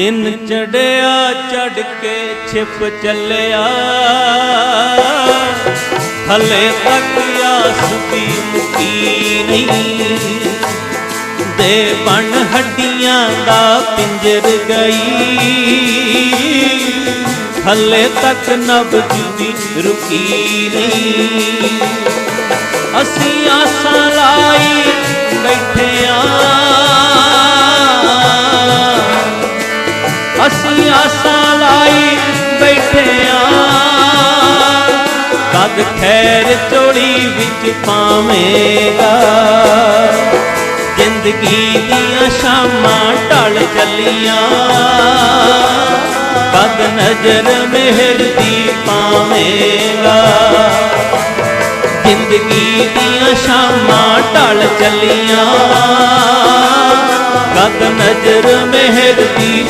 ਦਿਨ ਚੜਿਆ ਚੜ ਕੇ ਛਿਪ ਚੱਲਿਆ। ਹਲੇ ਤੱਕ ਆਸ ਦੀ ਮੁਕੀ ਨਹੀਂ। ਦੇ ਬਣ ਹੱਡੀਆਂ ਦਾ ਪਿੰਜਰ ਗਈ। ਹਲੇ ਤੱਕ ਨਬਜ ਦੀ ਰੁਕੀ ਨਹੀਂ। ਅਸੀਂ ਆਸਾਂ ਲਾਈ ਬੈਠੇ ਆਂ ਕਦ ਖੈਰ ਚੋੜੀ ਵਿੱਚ ਪਾਵੇਂਗਾ। ਜ਼ਿੰਦਗੀ ਦੀਆਂ ਸ਼ਾਮਾਂ ਢਲ ਚੱਲੀਆਂ। ਕਦ ਨਜ਼ਰ ਮਿਹਰ ਦੀ ਪਾਵੇਂਗਾ। ਜ਼ਿੰਦਗੀ ਦੀਆਂ ਸ਼ਾਮਾਂ ਢਲ ਚੱਲੀਆਂ। ਕਦ ਨਜ਼ਰ ਮਿਹਰ ਦੀ